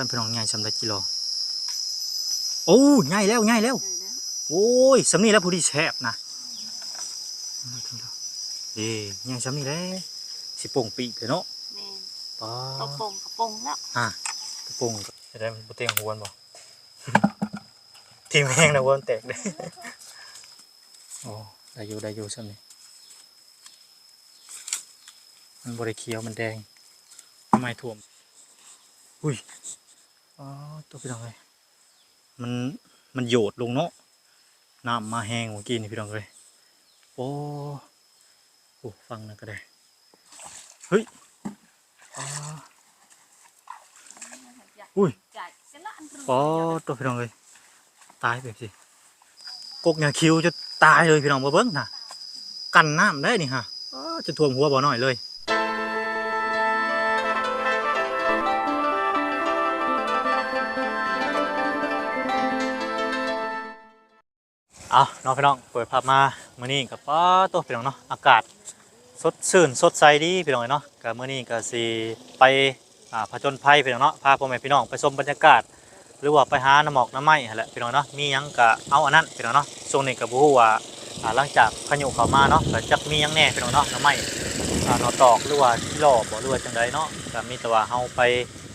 กันพี่น้องง่ายสำหรับกิโลโอ้ง่ายแล้วง่ายแล้วได้แล้วโอ้ยสำนีแล้วผู้ที่แซ่บนะเอ้ง่ายสำนีแล้วสิโป่งปีกเลยเนาะแม่นป้าตกปงกระปงแล้วอะกระโป่งจะได้มันบ่เตียงหัวนบ่ทีมแห้งนะหัวนแตกเลยโอ้ได้อยู่ได้อยู่สำนีมันบริเคี้ยวมันแดงไม่ท่วม อุ้ย อ๋อตัวพี่น้องเลยมันมันโยดลงเนาะน้ำมาแห้งเมื่อกี้นี่พี่น้องเลยโอ้โอ้ฟังนะก็ได้เฮ้ยอ๋ออุ้ยจ่ายเสร็จละอันรู้อ๋อตัวพี่น้องเลยตายแบบสิกกเนี่ยคิวจะตายเลยพี่น้องมาเบิ้งนะกันน้ำได้นี่ฮะจะท่วมหัวบ่หน่อยเลย เอาน้องพี่น้องเปิดภาพมาเมื่อนี้กับป้าตัวพี่น้องเนาะอากาศสดชื่นสดใสดีพี่น้องเนาะกับเมื่อนี้ก็สิไปผจญภัยพี่น้องเนาะพาพ่อแม่พี่น้องไปชมบรรยากาศ หรือว่าไปหาน้ำหมอกน้ำไม้แหละพี่น้องเนาะมียังก็เอาอันนั้นพี่น้องเนาะช่วงนี้ก็บ่ฮู้ว่าหลังจากพายุเข้ามาเนาะก็จักมียังแน่พี่น้องเนาะน้ำไม้หนอตอกหรือว่าที่รอบ่หรือว่าจังใดเนาะก็มีแต่ว่าเฮาไป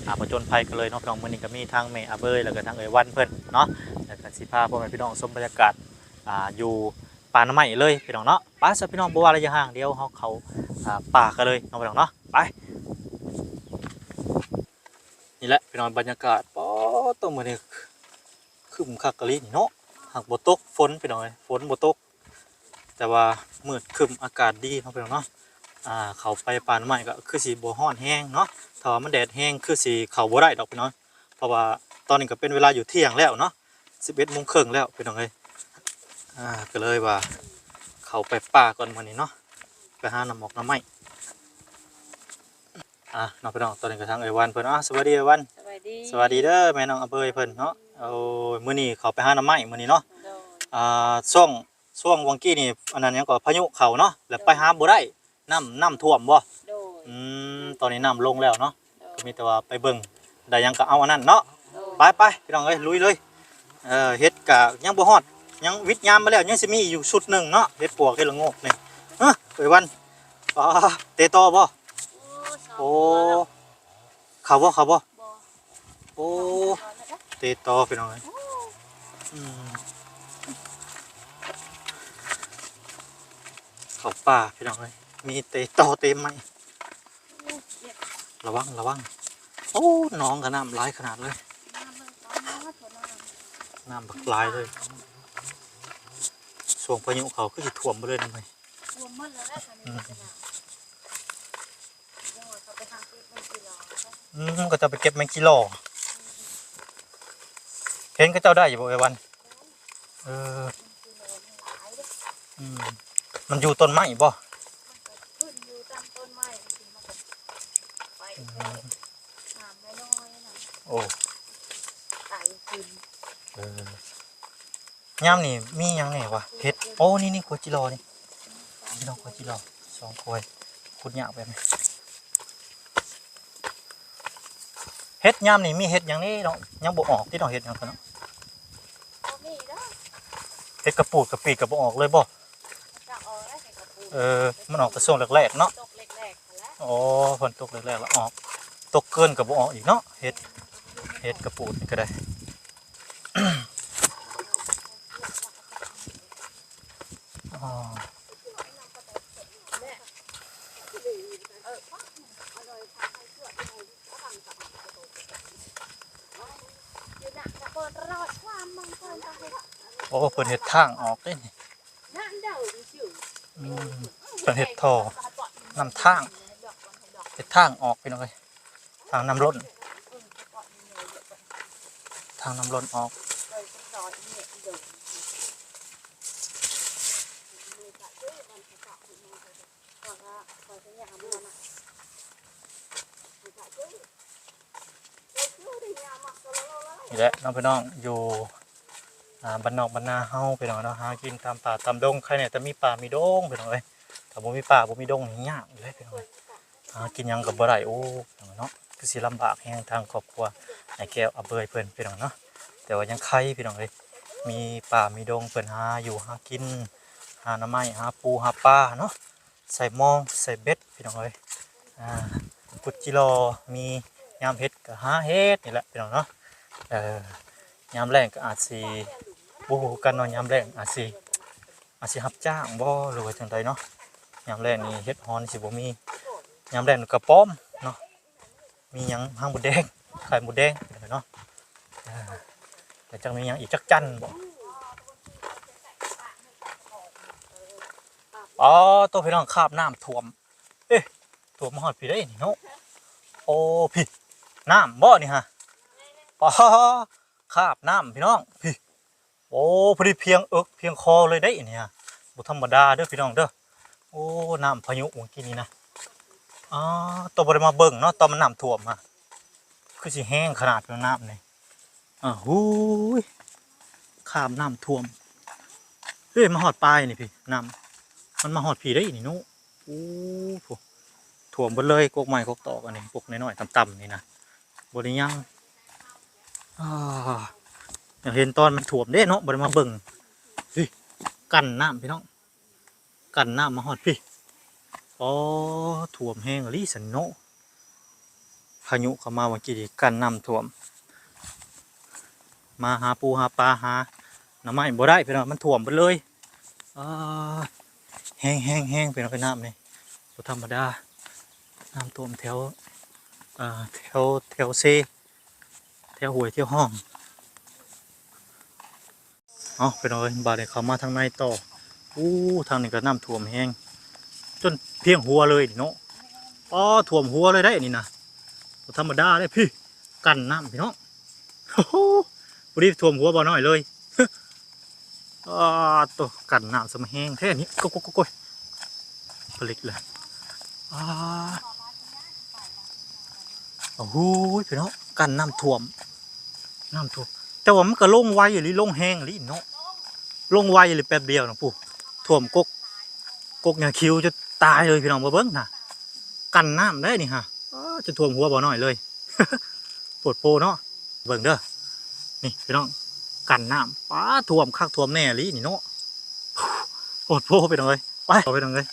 อ่าผจญภัยกันเลยเนาะพี่น้องมื้อนี้ก็มีทางแม่อาเบยแล้วก็ทางเอยวันเพิ่นเนาะแล้วก็สิพาพ่อแม่พี่น้องชมบรรยากาศ อ่าอยู่ป่าน้ำไม้เลยพี่น้องเนาะไปซะพี่น้องบ่ว่าระยะห่างเดียวเฮาเขาอ่าป่ากันเลยเนาะพี่น้องเนาะไปนี่แหละพี่น้องบรรยากาศป๊อดตัวมื้อนี้คึมคักกะลินี่เนาะหากบ่ตกฝนไปหน่อยฝนบ่ตก แต่ว่ามืดคึมอากาศดีเนาะไปหน่อยเนาะอ่าเขาไปป่านใหม่ก็คือสิบ่ฮ้อนแห้งเนาะถ้ามันแดดแห้งคือสิเขาบ่ได้ดอกพี่น้องเพราะว่าตอนนี้ก็เป็นเวลาอยู่เที่ยงแล้วเนาะ11โมงครึ่งแล้วพี่น้องเอ้ย อ่าก็เลยว่า เข้าไปป่าก่อนมื้อนี้เนาะไปหาน้ำหมอกน้ำไม้อะน้องพี่น้องตอนนี้ก็ทางเอยวันเพิ่นอะสวัสดีเอยวันสวัสดีสวัสดีเด้อแม่น้องอเบยเพิ่นเนาะเอามื้อนี้เขาไปหาน้ำไม้มื้อนี้เนาะโดยอ่าช่วงช่วงวังกี้นี่อันนั้นหยังก็พายุเข้าเนาะแล้วไปหาบ่ได้น้ำน้ำท่วมบ่โดยอืมตอนนี้น้ำลงแล้วเนาะโดก็ยมีแต่ว่าไปเบิ่งได้หยังก็เอาอันนั้นเนาะโดยไปไปพี่น้องเอ้ยลุยเลยเออเฮ็ดก็ยังบ่ฮอด ยังวิทยามมาแล้วยังสิมีอยู่ชุดหนึงเนาะเฮ็ดปวกเฮ็ดละโงกนี่เฮ้อเอ้ยวันอ๋อเตะต่อบ่โอ้เข้าบ่เข้าบ่บ่โอ้เตะต่อพี่น้องเอ้ยอืมเขาป่าพี่น้องเลยมีเตะต่อเต็มไหมระวังระวังโอ้น้องกับน้ำร้ายขนาดเลยน้ำบักลายเลย ส่วงพายุเขาก็จะถ่วมไปเลยนะไหมรวมหมดแล้วแหละคันนี้จะน่ะยังว่าเขาไปทางที่มันสิรออืมก็จะไปเก็บแมงกิโลเห็นก็เจ้าได้อยู่บ่ไอ้วัน เออ อืมมันอยู่ต้นไม้บ่ ขึ้นอยู่ตามต้นไม้จริงๆมันก็ไปแค่น้ำน้อยๆน่ะ โอ้ ไต่กิน เออ ย่ามนี่มีหยังไงวะเห็ดโอ้นี่นี่ขวดจิโรนี่พี่น้องขวดจิโรสองขวดขุดหยาบแบบนี้เห็ดย่ามนี่มีเห็ดหยังนี่เนาะยังบ่ออกที่น้องเห็ดหยังกันเนาะเอานี่เด้อเห็ดกระปูดกระปีกกระบ่ออกเลยบ่จะเอาได้ใส่กระปุกเออมันออกแต่ช่วงแรกๆเนาะตกเล็กๆกันแล้วโอ้ฝนตกแรกๆแล้วออกตกเกินกับบ่ออกอีกเนาะเห็ดเห็ดกระปูดนี่ก็ได้ อ๋อ อยู่น่ะจะเปิดรอดความมังกรตะเฮ็ด โอ้เพิ่นเห็ดทางออกเด้นี่เด้อดิจิ๋วอืมเพิ่นเห็ดท่อนำทางเห็ดทางออกไปหน่อยทางน้ำล้น ทางน้ำล้นออกนี่แหละน้องพี่น้องอยู่ อ่าบ้านนอกบ้านนาเฮาไปหน่อยเนาะหากินตามป่าตามดงใครเนี่ยแต่มีป่ามีดงไปหน่อยถ้าบ่มีป่าบ่มีดงนี่ยากเลยไปหน่อยหากินหยังกับบ่ได้โอ้ไปน่อยเนาะคือสิลำบากแฮงทางครอบครัวไอ้แก้วอาเบยเพิ่นพี่น้องเนาะแต่ว่ายังไข่พี่น้องเลยมีป่ามีดงเพิ่นหาอยู่หากินหาหน้ำไม้หาปูหาปลาเนาะใส่หมองใส่เบ็ดพี่น้องเลยอ่ากุดจิโลมียามเฮ็ดก็หาเฮ็ดนี่แหละพี่น้องเนาะเอ่อยามแรงก็อาจสิ บู๊กันเนาะยามแรงอาจสิอาจสิรับจ้างบ่หรือว่าจังใดเนาะยามแรงนี่เฮ็ดฮอนสิบ่มียามแรงก็ป้อมเนาะมีหยังหางหมูแดงไข่หมูแดงเนาะแต่จังมีหยังอีกจักจันบ่อ๋อตัวพี่น้องคาบน้ำท่วม เอ๊ะท่วมหอดพี่ได้นี่เนาะโอ้พี่น้ำบ่นี่ฮะป๋อคาบน้ำพี่น้องพี่ โอ้พอดีเพียงเอิกเพียงคอเลยได้เนี่ฮะบ่ธรรมดาเด้อพี่น้องเด้อโอ้น้ำพายุเมื่อกี้นี้นะอ๋อตัวบ่ได้มาเบิ่งเนาะตอนมันน้ำท่วมอะคือสิแห้งขนาดนั้นน้ำนี่อ่าหูยคาบน้ำท่วมเฮ้ยมาหอดปลายนี่พี่น้ำมันมาหอดผีได้อีนี่หนุโอ้โหถ่วมบดเลยกกใหม่กกตอกอันนี้กกน้อยๆต่ำๆนี่นะบริยังอ่า เห็นตอนมันถ่วมเด้เนาะบริมาเบิ่งเฮ้ยกันน้ำพี่น้องกันน้ำมาหอดพี่อ๋อถ่วมแห้งลิสันโนพายุเข้ามาวันกี้ดีกันน้ำถ่วม มาหาปูหาปลาหาหน้ำไม้บ่ได้พี่น้องมันถ่วมไปเลยอ่าแห้งแห้งแห้งเป็นไปน้ำนี่บ่ธรรมดาน้ำท่วมแถวอ่าแถวแถวเซแถวหวยแถวห้อง เอาไปหน่อยบาดนี้เขามาทางในต่ออู้ทางนี้ก็น้ำท่วมแห้งจนเพียงหัวเลยเนาะอ๋อท่วมหัวเลยได้นี่นะธรรมดาเลยพี่กันน้ำพี่น้องโอ้โหรีบท่วมหัวบ่น้อยเลยอ่าตัวกันน้ำสมแห้งแท่นี้ก็ก็ก็ก็ผลิตเลยอ่าโอ้โหพี่น้องกันน้ำท่วมน้ำท่วม แต่ว่ามันก็ลงไวหรือลงแห้งหรือเนาะลงไวหรือแป๊บเดียวนะปู่ท่วมกกกกเนี่ยคิวจะตายเลยพี่น้องมาเบิ้งนะกันน้ำได้นี่ฮะจะท่วมหัวบ่หน่อยเลยปวดโปเนาะเบิ่งเด้อนี่พี่น้องกันน้ำป้าท่วมคักท่วมแน่ลินี่เนาะโอดโพไปหน่อยไปไปหน่อย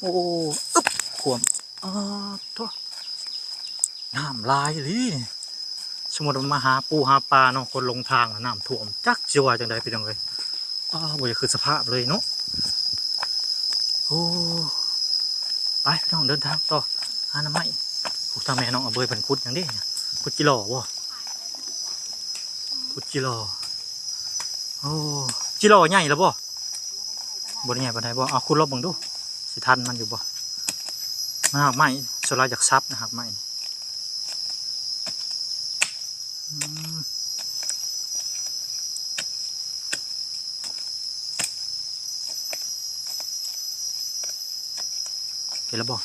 โอ้อึ๊บท่วมอ่าท่วน้ำลายลิ สมมติมาหาปูหาปลาเนาะคนลงทางน้ำท่วมจักจิว่าจังใดไปหน่อยอ้าวบ่อยากคือสภาพเลยเนาะโอ้ไปพี่น้องเดินทางต่อหาน้ำไม้พวกทาแม่น้องเอาเบยเป็นคุดอย่างนี้คุดจิหล่อวะคุดจิหล่อโอ้จิโร่ใหญ่แล้วบ่บนใหญ่ปานใดบ่เอาคุณลบบิ่งดูสิทันมันอยู่บ่มันหักไม้สลาอยากซับนะหักไม้นี่อืม เห็นแล้วบ่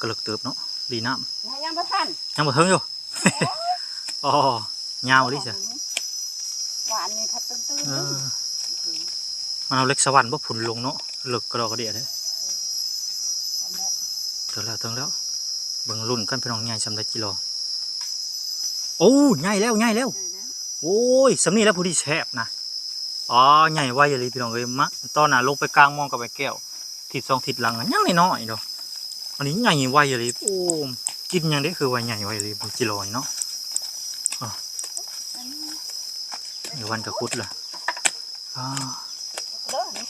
กระเลิกเติบเนาะดีน้ยังบ่ทันำยังบ่เทิงอยู่อ๋อยาวดิจ้ะหวานนี่ทับตื้นเออมันเอาเล็กสวรรค์บ่ผุนลงเนาะเลิกกระดอกกระเดียเด้ถึงแล้วถึงแล้วเบิ่งรุ่นกันพี่น้องใหญ่สำได้กิโล โอ้ใหญ่แล้วใหญ่แล้ว โอ้ยสำนี้แล้วผู้ที่แซ่บนะอ๋อใหญ่ไวเลยพี่น้องเอ้ยมะตอนน่ะลงไปกลางมองกับไปแก้วทิศสองทิศหลังอะยังน้อยๆเนาะอันนี้ใหญ่ไวเลยโอ้กินยังได้คือว่าใหญ่ไวเลยบุกิโลนี่เนาะอ๋อเดี๋ยววันกระคุดละอ่าเด้อนี่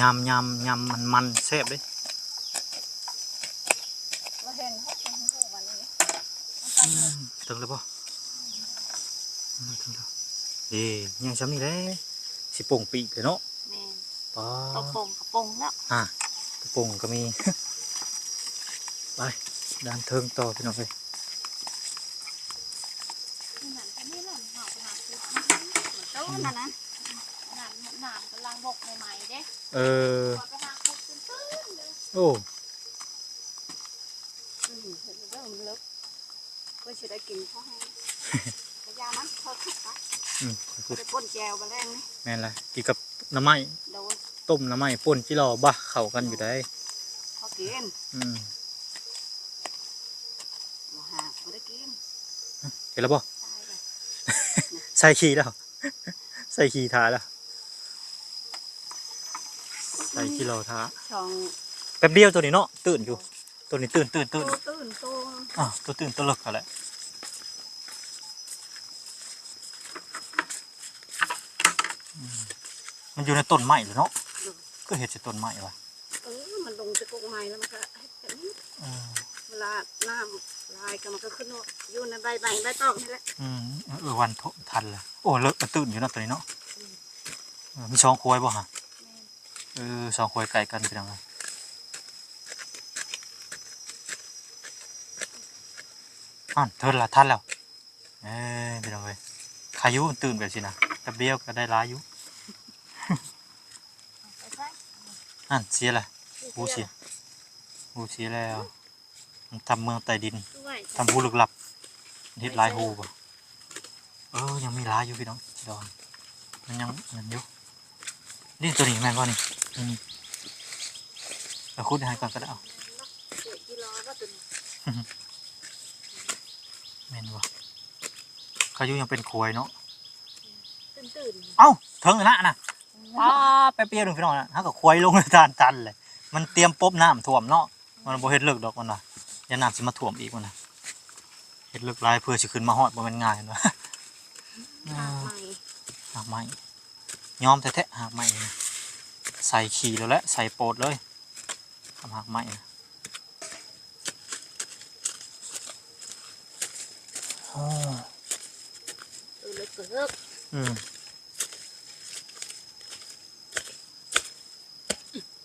ยำยำยำมันมันๆแซ่บเด้บ่เห็นเขาเป็นผู้วันนี้ อืม ถึงแล้วป่ะถึงแล้วเด้ยังซ้ำนี่แหละสิโป่งปีกเลยเนาะแม่นป้าตัวโป่งกระโปงแล้วอะกระโป่งก็มี ไปด้านเทิงต่อพี่น้องเลยนี่นั่นก็นี่แหละเฮาไปหาซื้อโตนั่นนะน้ำน้ำกำลังบกใหม่ๆเด้เออพอไปหาคุดตื้นๆเลยโอ้อืมเห็นเด้อมันลึกเพื่อสิได้กินเขาให้กระยามันเพิ่มขึ้นไป อืมขอบคุณ ไปป่นแจวมาแรงนี่แม่นละกินกับน้ำไม้โดนต้มน้ำไม้ป่นจิรอบ้าเข้ากันอยู่ได้เขากินอืมบ่หาบ่ได้กินเห็นแล้วบ่ตายเลยใส่ขี้แล้ว ใส่ขี้ทาแล้วใส่ขี้เราทาช่องแป๊บเดียวตัวนี้เนาะตื่นอยู่ ตัวนี้ตื่นตื่นโตตื่นตื่นโตอะตัวตื่นตัวเลิกกันแหละอืม มันอยู่ในต้นไม้เหรอเนาะก็เห็ดจากต้นไม้วะเออมันลงจะกกไม้แล้วมันก็ให้แบบนี้อืมเวลาน้ำลายก็มันก็ขึ้นอยู่ในใบใบใบตองนี่แหละอืมเออวันโททันเลยโอ้เลิกมันตื่นอยู่เนาะตัวนี้เนาะเออมีช่องควยบ่ฮะเออช่องควยไก่กันเป็นยังไงอ่านเทินละทันแล้วเอ้ยเป็นยังไงขายุมันตื่นแบบสินะแป๊บเดียวก็ได้ร้ายอยู่ ไปใช่ อ่านเสียเลยหูเสียหูเสียแล้วมันทำเมืองใต้ดินด้วยทำหูลึกลับเฮ็ดหลายหูป่ะเออยังมีหลายอยู่พี่น้องดอนมันยังมันอยู่นี่ตัวนี้แม่นบ่นี่อืมเอาคุดให้ก่อนก็ได้เอาเจ็ดกิโลก็ตื่นแม่นบ่เขาอยู่ยังเป็นควยเนาะตื่นตื่นเอ้าถึงแล้วนะน่ะ ป้าแป๊บเดียวหนึงพี่น้องนะถ้าก็ควยลงในทานตันเลย มันเตรียมปบน้ำท่วมเนาะ มันบ่เฮ็ดเลิกดอกมันน่ะอย่าน้ำสิมาท่วมอีกมันน่ะเฮ็ดเลิกหลายเพื่อสิขึ้นมาฮอดบ่แม่นง่ายเนาะหาใหม่หากไม้ยอมแท้ๆหากไม้นะใส่ขี่แล้วแหละใส่โปดเลยทำหากไม้นะอ๋อเออเลยเกิดอืม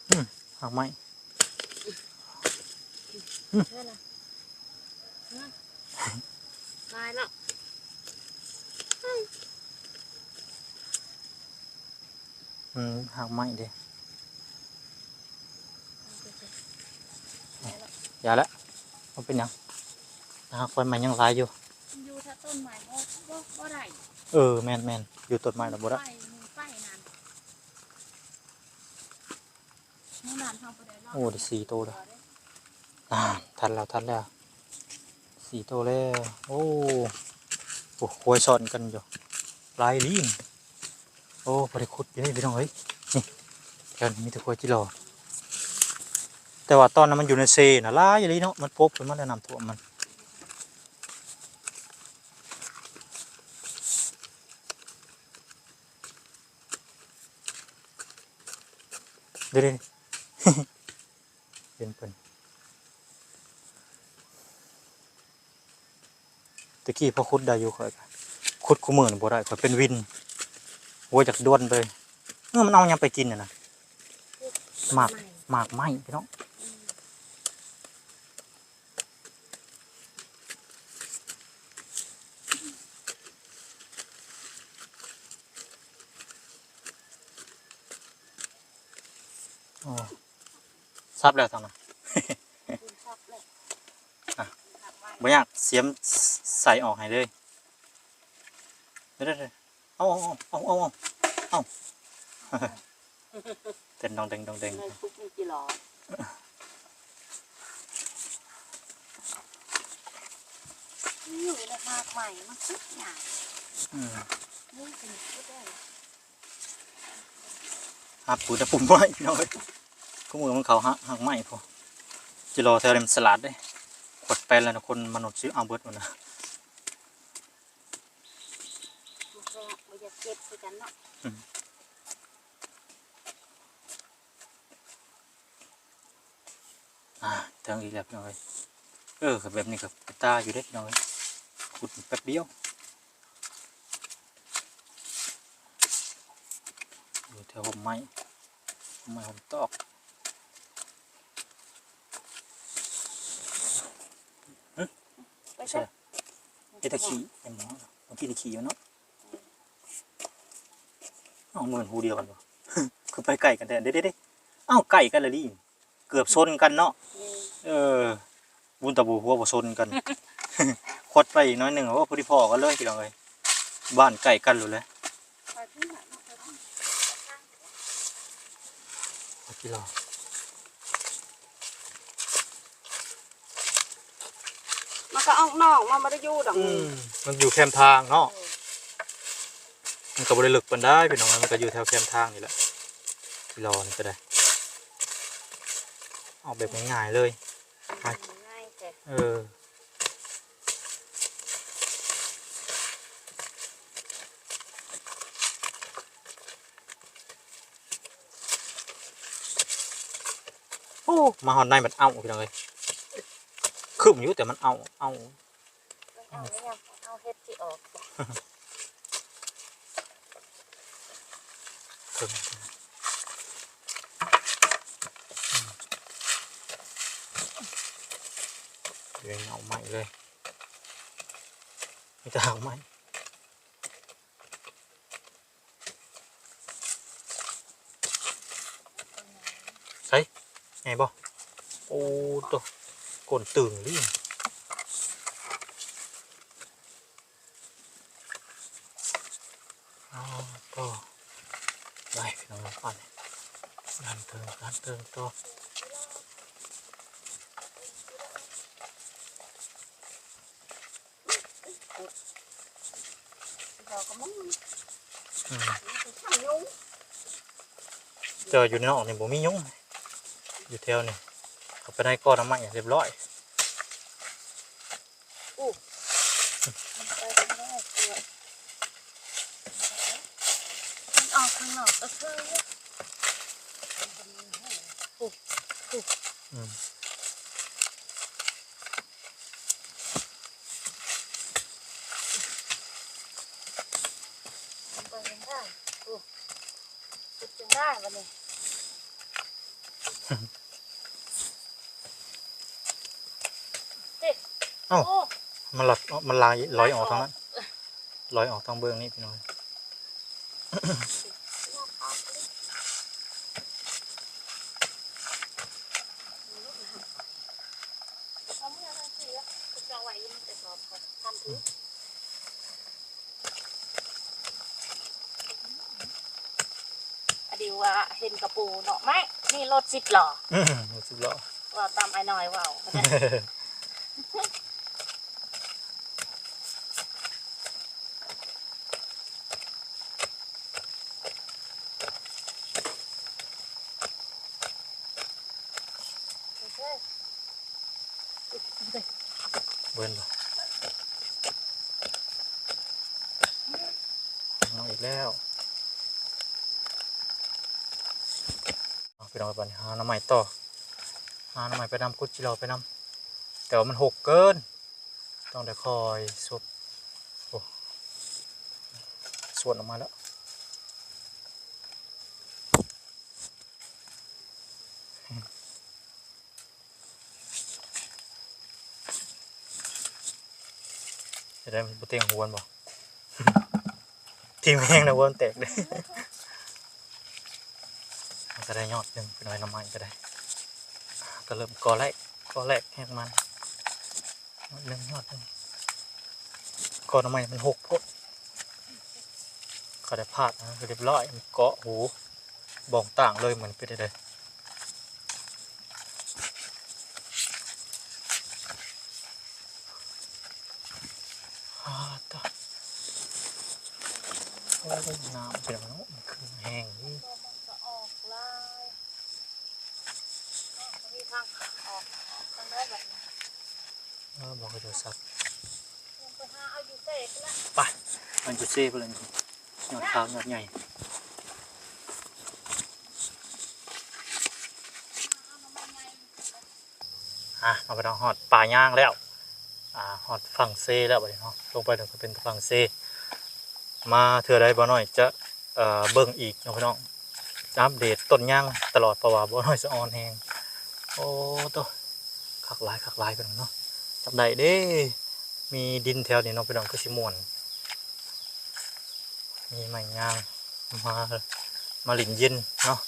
อืม หากไม้เท่านั้นตายแล้วอืมหากไม้เด้อย่าละมันเป็นหยังหากไฟมันยังหลายอยู่อยู่ถ้าต้นไม้บ่บ่บ่ได้เออแม่นแม่นอยู่ต้นไม้แล้วบ่ได้ ไฟมือไฟนั่นเมื่อนานทำไปได้รอบ โอ้ได้สี่ตัวแล้วอ่าทันแล้วทันแล้วสี่ตัวแล้วโอ้โอ้ควยซ่อนกันอยู่ลายลีนโอ้บริคุดเยอะพี่น้องเฮ้ยนี่แถวนี้มีแต่ควยจิรอแต่ว่าตอนนั้นมันอยู่ในเซนะลายลีเนาะมันปบขึ้นมาแล้วน้ำท่วมันเดี๋ยวๆ เป็นเพิ่นตะกี้พอขุดได้อยู่ข่อยก็ขุดคู่มือนบ่ได้ข่อยเป็นวินโว้ยจากด้วนเลยเออมันเอายังไปกินน่ะนะหมากหมากไหมพี่น้อง ซับแล้วทางนั้นคุณชอบเลยอะหักไว้บ่อยากเสียมใส่ออกให้เลยเดี๋ยวๆเอาเอาเอาเอาเอาเอาเต้นดองเด้งดองเด้งในคุกมีกี่หลออยู่ในภาคใหม่มันคุกอย่างอืมนี่เป็นคุกได้หักปูแต่ปุ่มไม้พี่น้องเอ้ย กูมือมันเขาหักหักไม้พอจิรอแถวเรมนสลัดเด้ขดไปแล้วนะคนมนุษย์ซื้อเอาเบิดมันนะมันก็มันจะเจ็บคือกันเนาะอ่าทางอีกแล้วพี่น้องเอ้ยเออกับแบบนี้กับกระตาอยู่เด้พี่น้องเอ้ยขุดแป๊บเดียวอยู่แถวห่มไม้ห่มไม้ห่มตอก ไป ใช่ใช่เฮดตะขี้เห็นหมอเมื่อกี้ตะขี้อยู่เนาะเอาเหมือนหูเดียวกันปะคือไปไก่กันแต่เด้เด้เด้เอ้าไก่กันเลยดิเกือบชนกันเนาะเออบุญตะบูหัวบ่ชนกันคดไปอีกน้อยหนึ่งว่าพอดีพอกันเลยพี่น้องเอ้ยบ้านไก่กันเลยแหละไปที่ไหนเนาะไปที่ไหนพี่รอมา มัน ก็ออกนอกมันไม่ได้อยู่ดอกอืมมันอยู่แคมทางเนาะมันก็บ่ได้ลึกปานได้พี่น้องมันก็อยู่แถวแคมทางนี่แหละที่รอนี่ก็ได้เอาแบบง่ายๆเลยง่ายแต่เออโอ้มาหอนในมันเอาพี่น้องเลย คืบอยู่แต่มันเอาเอาเอาเนี่ยเอาเฮ็ดที่ออกคืบเดี๋ยวเอาใหม่เลยไม่จะเอาใหม่ใช่ไงบ่โอ้ตัว กลนตึงดิอ๋อต่อได้พี่น้องก่อนการเติมการเติมต่อเราก็มึงอืมทำยุ่งเจออยู่ในนอกนี่บ่มียุ่งอยู่แถวนี่เขาไปได้ก้อนน้ำมันเรียบร้อย มันไปไม่ได้ตัวมันออกข้างนอกก็คือ อืม มัน ไปยังได้โอ้สุดจังได้วันนี้เด็กโอ้มันหลอดมันลายลอยออกทางนั้นลอยออกทางเบื้องนี่พี่น้อยเขาเมื่อไรสิอะคุณจะเอาไว้ยังแต่สอบเขาทำถืออดีว่าเห็นกระปูเนาะไหมนี่ รถสิบหล่ออืมสุดหล่อว่าตามไอ้น้อยว่าวโอเคเบิ้ลบ่เอาอีกแล้วเอา พี่น้องไปหาน้ำใหม่ต่อหาน้ำใหม่ไปนำกุดจิเราไปนำแต่ว่ามันหกเกิน ต้องได้คอยสวดโอ้สวดออกมาแล้วจะได้มันบ่เตียงหวนบ่ทีมแห้งนะหวนแตกเลย ได้ยอดหนึ่งเป็นน้อยน้ำมันก็ได้ก็เริ่มกอแรกกอแรกแห้งมันหนึ่งยอดหนึ่งกอน้ำมันมันหกพวกเขาได้พลาดนะคือเรียบร้อยมันเกาะหูบ่องต่างเลยเหมือนเป็นเลยอ่าต่อโอ้ยน้ำเป็นนมันคือแห้งนี่ ตัวมันจะออกลายอ๋อมีทางออกออกทางได้แบบนี้ เออ บอกให้โทรศัพท์มันไปหาเอาอยู่เตะแล้วไปมันจะเซ่ไปเลยยอดขาวหยอดใหญ่เอามาใหม่อะเอาไปทางหอดป่าย่างแล้วอ่าหอดฝั่งเซ่แล้วบัดนี้เนาะลงไปเดี๋ยวก็เป็นฝั่งเซ่มาเถื่อใดบ่น้อยจะเอ่อเบิ่งอีกเนาะพี่น้องจะอัปเดตต้นย่างตลอดเพราะว่าบ่น้อยจะออนแฮงโอ้ตัวคักหลายคักหลายพี่น้องเนาะ จับได้เด้มีดินแถวนี้เนาะพี่น้องก็สิมวน มีไม้ยางมามาหลินเย็นเนาะ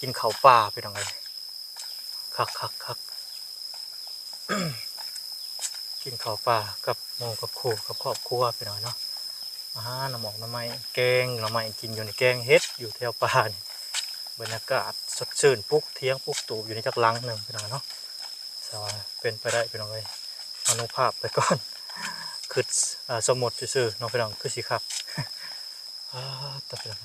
กินข้าวป่าพี่น้องเอ้ยคักคักคักกินข้าวป่ากับหมูกับครูกับครอบครัวไปหน่อยเนาะอาหารน้ำหมอกน้ำไม้แกงน้ำไม้กินอยู่ในแกงเฮ็ดอยู่แถวป่านี่บรรยากาศสดชื่นปลุกเที่ยงปลุกตูอยู่ในจักรลังหนึ่งไปหน่อยเนาะสว่าเป็นไปได้ไปหน่อย อนุภาพไปก่อนคือสมมติซื่อน้องพี่น้องคือสิครับอ่าตัดไปแล้ว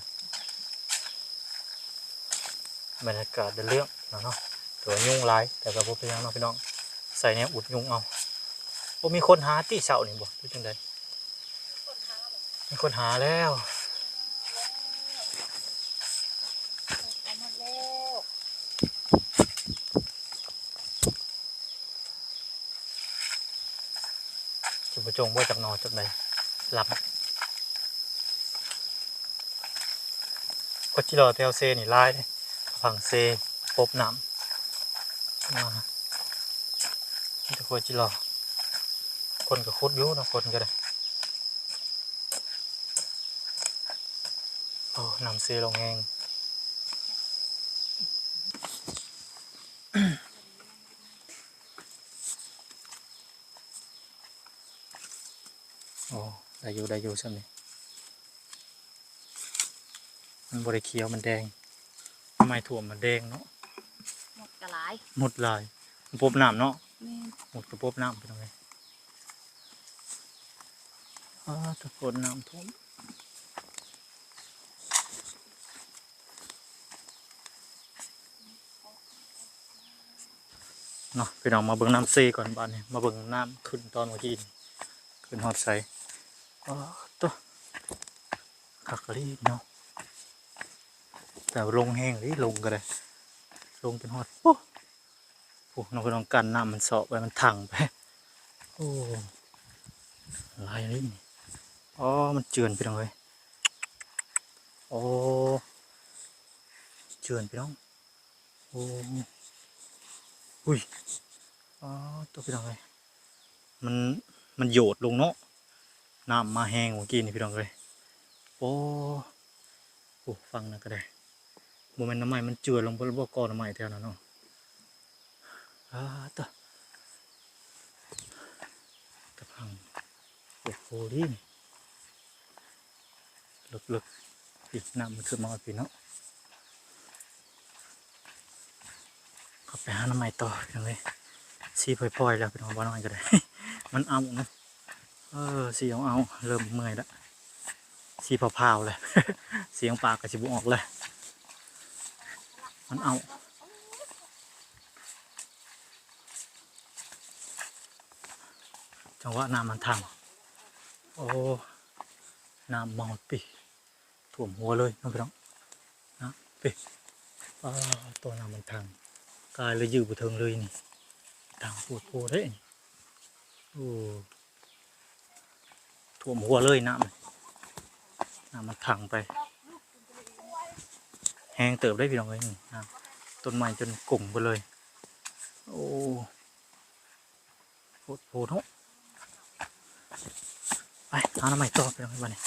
บรรยากาศเดินเรื่องเนาะเนาะตัวายุ่งหลายแต่ก็บ่เป็นหยังเนาะพี่น้องใส่เนี่ยอุดยุ่งเอาบ่มีคนหาตีเสานี่บ่ดูจังไดคนหาบอกมีคนหาแล้ว เอาหมดแล้ว จงบ่จักนอจักใดหลับกดจิรอแถวเซนี่ลายเด้ฝั่งเซปบน้ำมาจะกดจิรอคนก็คุดยู่นะคนก็ได้โอ้น้ำเซลงแหง โอ้ได้อยู่ได้อยู่ใช่ไหมมันบริเคียวมันแดงทำไมถั่วมันแดงเนาะหมดกระหลายหมดลายมันปบน้ำเนาะแม่นหมดกระปบน้ำไปตรงไหนอ่าตะโกนน้ำท่วมเนาะพี่น้องมาเบิ่งน้ำซีก่อนบ้านนี้มาเบิ่งน้ำขึ้นตอนเมื่อกี้นี่ขึ้นฮอดใสอ๋อ ตัวคักลีเนาะแต่ลงแห้งนี่ลงก็ได้ลงเป็นฮอดโอ้โหน้องพี่น้องกันน้ำมันเสาะไปมันถังไปโอ้ลายนี่อ๋อมันเจือนพี่น้องเลยโอ้เจือนพี่น้องโอ้อุ้ยอ๋อตัวพี่น้องเลยมันมันโยดลงเนาะ น้ำมาแห้งเมื่อกี้นี่พี่น้องเลยโอ้โอ้ฟังนะก็ได้โมเมนต์น้ำใหม่มันเจือลงบนบ่อกอนน้ำใหม่แถวนั้นเนาะอ่าตัวตะพังโอ้โหดิลึกๆอีกน้ำมันขึ้นมาพี่เนาะเขับไปหาน้ำใหม่ต่อพี่น้องเลยสีพลอยๆแล้วพี่น้องว่าน้อยก็ได้ มันเอาเนอะ เออสีเอาเอาเริ่มเมื่อยแล้วสีเผาๆเลย เสียงปากกับสิบุออกเลย มันเอาจังหวะน้ำมันทางโอ้น้ำมองปีถ่วมหัวเลยน้องพี่น้องนะปีตัวน้ำมันทางกายเลยยืดบุเทิงเลยนี่ทางปวดโพเด้นี่โอ้ ท่วมหัวเลยน้ำน้ำมันขังไปแห้งเติบได้พี่น้องเลยนี่น้ำต้นไม้จนกลุ่มไปเลย โอ้โพดโพดเนาะไปหาน้ำใหม่ต่อไปน้องบ้านนี้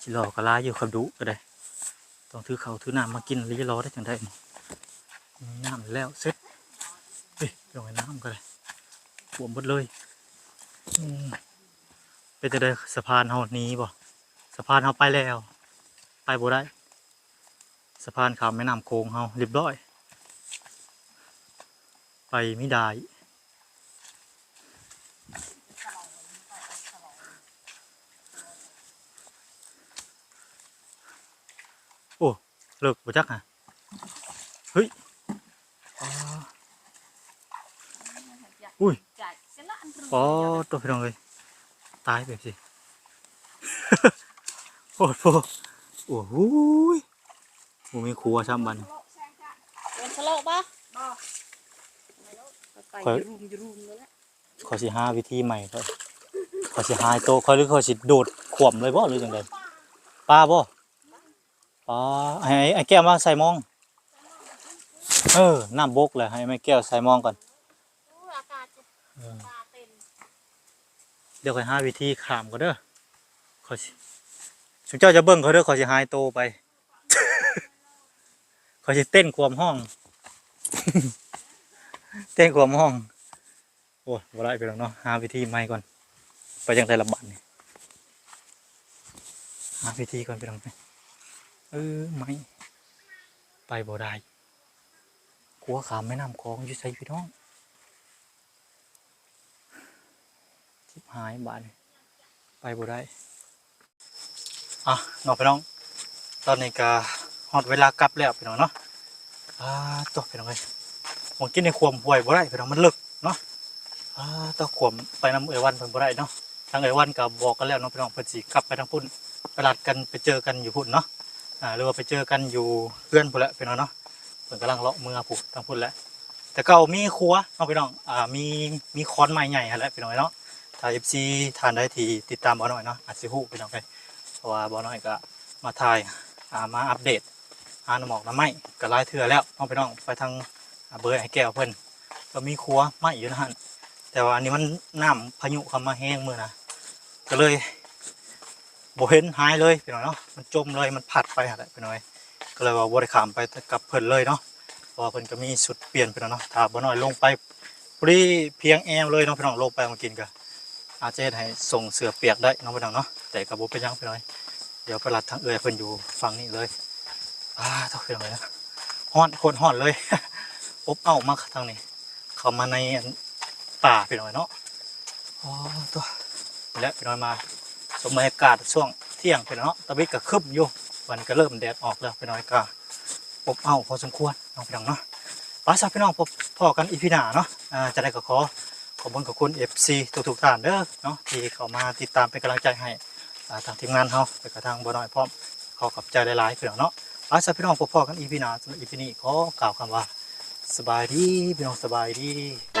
จิรอกระลาอยู่ขับดุก็ได้ ต้องถือเขาถือน้ำมากินรีรอได้จังได้น้ำแล้วเสร็จเฮ้ยลงในน้ำก็เลยบวมหมดเลย เป็นจะได้สะพานเฮาหนี้บ่สะพานเฮาไปแล้ว ไปบ่ได้ สะพานข้ามแม่น้ำโขงเฮาเรียบร้อย ไปไม่ได้โอ้เลิกบ่จักอะเฮ้ยอ๋ออุ้ยจ่ายเสียละ อันตรอ๋อตัวพี่น้องเลยตายแบบสิโอ้โหโอ้โหยโอ้มีครัวช่ำบันเป็นสโลปะบ่ไปข้อยรูมอยู่รูมแล้วแหละขอสิหาวิธีใหม่เขาขอสิหายโตเขาหรือเขาสิโดดขวมเลยบ่หรือจังไดปลาบ่อ๋อให้ไอ้ไอ้แก้วมาใส่หมอง เออน้ำบกเลยให้แม่แก้วใส่หมองก่อน ดี๋ยวขอยหาวิธีขามก่อนเด้อขอสิสุเจ้าจะเบิ่งเขาเด้อขอสิหายโตไปขอสิเต้นความห้อง เต้นความห้อง โอ้ยบ่ได้ไปแล้วเนาะหาวิธีใหม่ก่อน ไปจังไดละบัดนี่หาวิธีก่อนไปลองไปเออไม่ไปบ่ได้กลัวขามแม่น้ำคลองอยู่ไสพี่น้อง ชิบ หายบานไปบ่ได้ อะน้องพี่น้อง ตอนนี้ก็ฮอดเวลากลับแล้วพี่น้องเนาะอ่าตัวพี่น้องเอ้ยผมกินในควมห่วยบ่ได้พี่น้องมันลึกเนาะอ่าตัวขวมไปน้ำเอวันเพิ่นบ่ได้เนาะทางเอวันก็บอกกันแล้วเนาะพี่น้องเพิ่นสิกลับไปทางพุ่นไปลัดกันไปเจอกันอยู่พุ่นเนาะอ่าหรือว่าไปเจอกันอยู่เพื่อนพุ่นแหละพี่น้องเนาะเพิ่นกำลังเลาะเมืองพุ่นทางพุ่นแหละแต่เก่ามีครัวเนาะพี่น้องอ่ามีมีค้อนไม้ใหญ่หั่นแหละพี่น้องเนาะ ถ้า FC ทานได้ทีติดตามบ่หน่อยเนาะอาจสิฮู้พี่น้องไปเพราะว่าบ่น้อยก็มาถ่ายมาอัปเดตหาหนหมอกน้ำไหม้ก็หลายเทื่อแล้วน้องไปน้องไปทางเบอร์ไอ้แก้วเพิ่นก็มีครัวไม้อยู่นะฮะแต่ว่าอันนี้มันน้ำพายุเข้ามาแห้งมือนะก็เลยโบเห็นหายเลยพี่น้องเนาะมันจมเลยมันพัดไปหาได้พี่อย ก็เลยว่าบ่ได้ขามไปกับเพิ่นเลยเนาะเพราะเพิ่นก็มีสุดเปลี่ยนพี่น้องเนาะถ้าบ่น้อยลงไปปรีเพียงแอวเลยนาะพี่น้องลงไปมากินก็ อาจจะให้ส่งเสือเปียกได้น้องพี่น้องเนาะแต่ก็บ่เป็นยังพี่น้อยเดี๋ยวประหลัดทางเอือยเพิ่นอยู่ฝั่งนี้เลยอ่าต้องไปตรงไหนะฮ้อนโคตรฮ้อนเลยอบเอ้ามากทางนี้ เข้ามาในป่าไปหน่อยเนาะอ๋อตัวและไปหน่อยมา สมบรรยากาศช่วงเที่ยงไปเนาะตะวิกก็คึบอยู่วันก็เริ่มแดดออกแล้วไปหน่อยก็อบเอ้าพอสมควรน้องพี่น้องเนาะป้าสาวพี่น้องพบพ่อกันอีพีหน้าเนาะอ่าจะได้ก็ขอ อบคุณขอบคุณ FC ทุกๆท่านเด้อเนาะที่เข้ามาติดตามเป็นกำลังใจให้ทางทีมงานเขาไปกับทางบ่น้อยพร้อมขอขอบใจหลายๆพี่น้องเนาะอาสาพี่น้องพบพอกันอีพีหน้าสำหรับอีพีนี้ขอกล่าวคำว่า สบายดีพี่น้องสบายดี